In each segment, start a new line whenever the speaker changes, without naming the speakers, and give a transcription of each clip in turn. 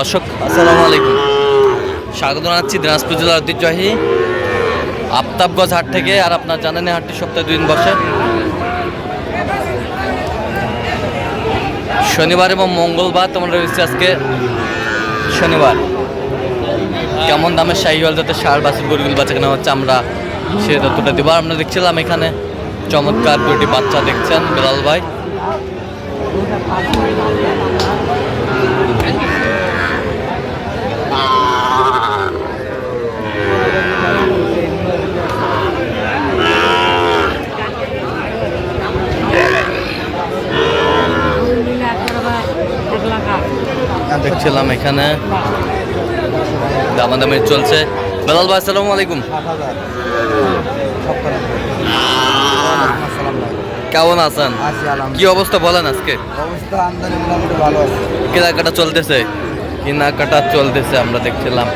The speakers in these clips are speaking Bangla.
দর্শক, আসসালামু আলাইকুম। স্বাগত জানাচ্ছি দিনাজপুর জেলার ঐতিহ্যবাহী আফতাবগঞ্জ হাট থেকে, আর আপনার জানেন হাটটি সপ্তাহে দুই দিন বসে। শনিবার এবং মঙ্গলবার তোমরা রয়েছে আজকে শনিবার। কেমন দামের শাহিওয়াল যাতে সার বাসের গরুগুলো বাচ্চা কেনা হচ্ছে আমরা সে তথ্যটা দেবো। আমরা দেখছিলাম এখানে চমৎকার দুটি বাচ্চা দেখছেন বেলাল ভাই। দেখছিলাম এখানে। দামাদামি চলছে। বেলাল ভাই আসসালামু আলাইকুম। কেমন আছেন? কি অবস্থা বলেন আজকে? কেনাকাটা চলতেছে? কেনাকাটা চলতেছে আমরা দেখছিলাম।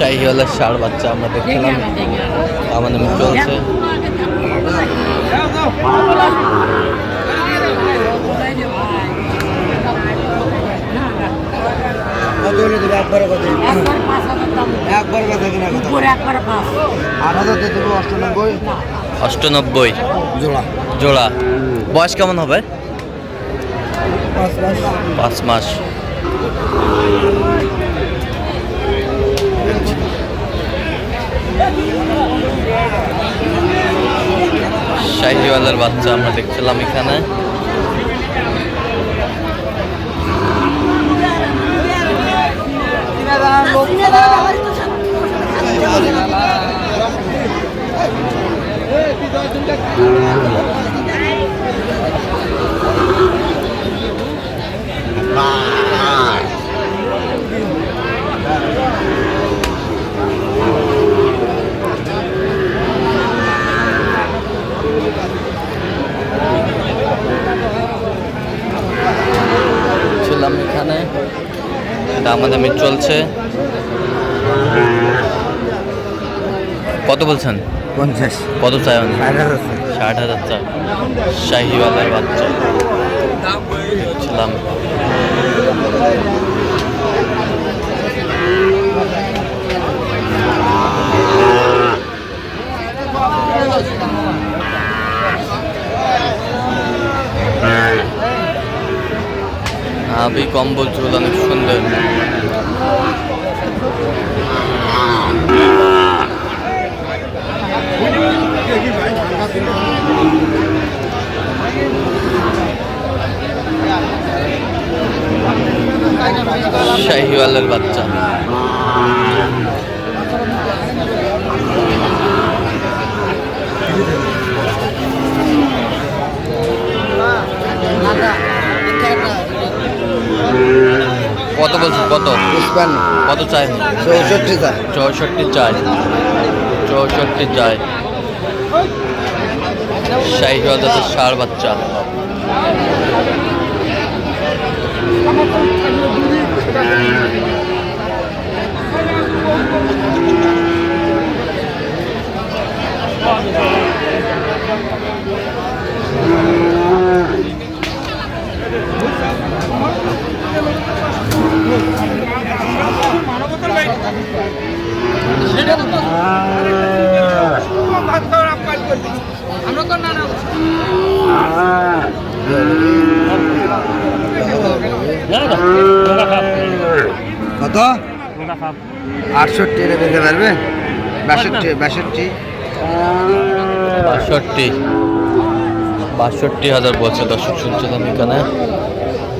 শাহিওয়ালের ষাড় বাচ্চা আমরা দেখছিলাম আমাদের চলছে।
অষ্টানব্বই
অষ্টানব্বই।
জোড়া।
জোড়া। বয়স কেমন হবে?
পাঁচ মাস।
পাঁচ বাচ্চা আমরা দেখছিলাম এখানে ছিলাম এখানে দামাদামি চলছে। কত বলছেন?
পঞ্চাশ।
কত চাই?
ষাট হাজার
চাই। শাহিওয়ালার বাচ্চা। দেখছিলাম। আবি কম্বল চুল অনেক শাহিওয়ালের বাচ্চা। কত বলছেন? কত?
পুষ্পান্ন
কত চাই?
চৌষট্টি চার
চৌষট্টি চাই। চৌষট্টি চাই। শাহিওয়াল যাতে ষাড় বাচ্চা
কত? আটষট্টি এটা বেঁধে পারবে বাষট্টি বাষট্টি।
বাষট্টি। বাষট্টি হাজার বলছে দর্শক শুনছিলাম এখানে।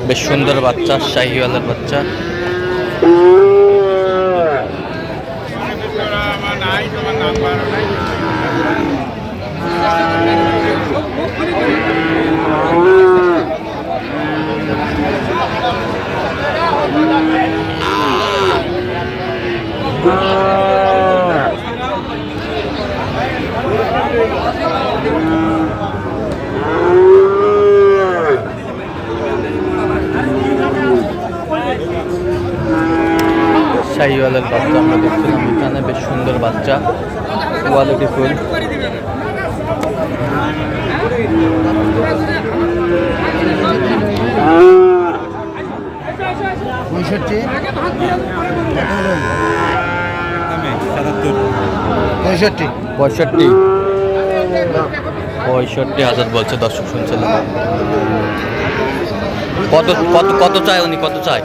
বেশ সুন্দর বাচ্চা শাহিওয়ালের বাচ্চা। শাহিওয়ালের বাচ্চা আমরা দেখছিলাম এখানে বেশ সুন্দর বাচ্চা কোয়ালিটি ফুল।
পঁয়ষট্টি। পঁয়ষট্টি।
পঁয়ষট্টি। পঁয়ষট্টি হাজার বলছে দর্শক শুনছিলাম কত কত কত চায় উনি? কত চায়?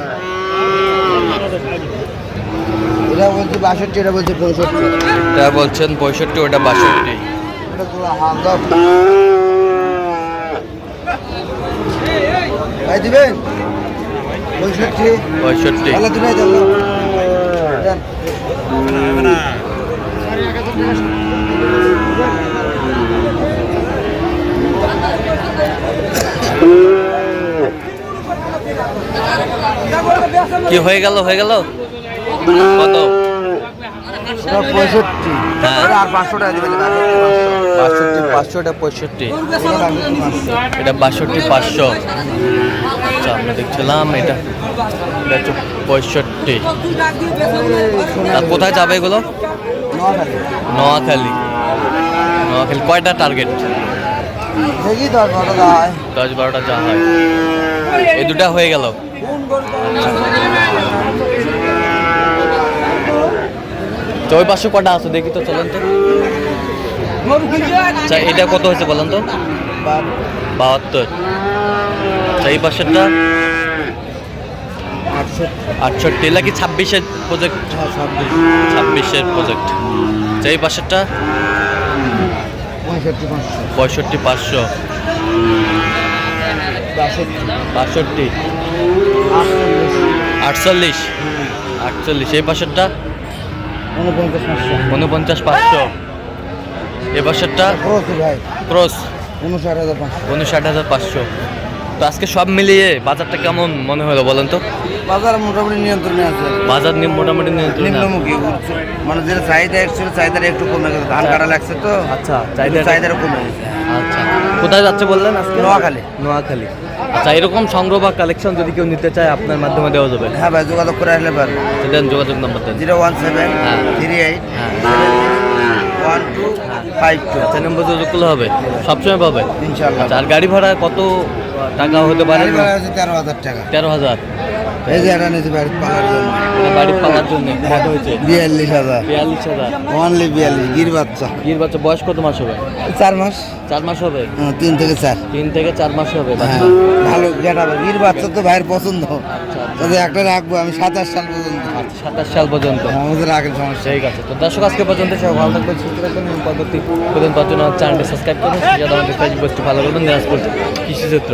এটা বলছি বাষট্টি এটা বলছি পঁয়ষট্টি।
এটা বলছেন পঁয়ষট্টি ওটা বাষট্টি।
ভাই দিবেন? পঁয়ষট্টি।
পঁয়ষট্টি। কি হয়ে গেল হয়ে গেল? কত?
পঁয়ষট্টি।
হ্যাঁ।
আর পাঁচশো টাকা দিবেন
বাষট্টি পাঁচশোটা পঁয়ষট্টি। এটা বাষট্টি পাঁচশো। আচ্ছা আমরা দেখছিলাম এটা। এটা হচ্ছে পঁয়ষট্টি। কোথায় যাবে এগুলো? নোয়াখালী। নোয়াখালী। কয়টা টার্গেট?
দেখি দশ হয়।
বারোটা যা হয়। এই দুটা হয়ে গেল। তো ওই পাশে কটা আছে? দেখি তো, চলেন তো। আচ্ছা এটা কত হয়েছে বলেন তো? বাহাত্তর। আচ্ছা এই পাশেরটা? আটষট্টি। এলা কি ছাব্বিশের প্রজেক্ট ছাব্বিশের প্রজেক্ট আচ্ছা এই পাশেরটা?
পঁয়ষট্টি পাঁচশো। বাষট্টি। আটচল্লিশ।
আটচল্লিশ। এই পাশেরটা?
উনপঞ্চাশ পাঁচশো।
উনপঞ্চাশ পাঁচশো। এ পাশেরটা
খরচ ভাই।
ক্রস।
উনষাট হাজার পাঁচশো।
উনষাট হাজার পাঁচশো। তো আজকে সব মিলিয়ে বাজারটা কেমন মনে হলো বলেন তো?
বাজার মোটামুটি নিয়ন্ত্রণে আছে।
বাজার নিয়ে মোটামুটি নিয়ন্ত্রণে।
নিম্নমুখী মানে যেটা চাহিদা একচুয়ালি চাহিদাটা একটু কমে গেছে। ধান কাটা লাগছে তো।
আচ্ছা চাহিদা
চাহিদাটা কমে গেছে।
আচ্ছা। কোথায় যাচ্ছে বললেন আজকে?
নোয়াখালী।
নোয়াখালী। আচ্ছা এরকম সংগ্রহ বা কালেকশন যদি কেউ নিতে চায় আপনার মাধ্যমে দেওয়া যাবে?
হ্যাঁ ভাই যোগাযোগ করে আসলে পারবে।
সেটা যোগাযোগ নাম্বার দেন।
জিরো ওয়ান সেভেন
হ্যাঁ।
থ্রি এইট
হ্যাঁ।
One two five two.
আচ্ছা নম্বর যোগাযোগ করলে হবে। সবসময় পাবে?
ইনশাল্লাহ
আচ্ছা আর গাড়ি ভাড়া কত টাকা হতে পারে?
তেরো হাজার টাকা।
তেরো হাজার।
এই যে এটা নিয়েছে বাড়ির পালার জন্য।
কত হয়েছে।
বিয়াল্লিশ হাজার।
বিয়াল্লিশ হাজার।
অনলি বিয়াল্লিশ গির বাচ্চা।
গির বাচ্চা বয়স কত মাস হবে?
চার মাস।
চার মাস হবে?
হ্যাঁ, তিন থেকে চার।
তিন থেকে চার মাস হবে
হ্যাঁ ভালো গেটাবে গির বাচ্চা তো ভাইয়ের পছন্দ।
আচ্ছা
তবে একটা রাখব আমি সাতাশ সাল পর্যন্ত।
সাতাশ সাল পর্যন্ত।
আমাদের রাখের সমস্যা।
ঠিক আছে। তো দর্শক আজকে পর্যন্ত সব ভালো থাকবেন সুস্থ থাকবেন এবং পরবর্তী প্রতিদিন পাওয়ার জন্য চ্যানেলটি সাবস্ক্রাইব করুন। যাতে আমাদের ফেসবুক ভালো করবেন। দিনাজপুর কৃষি চিত্র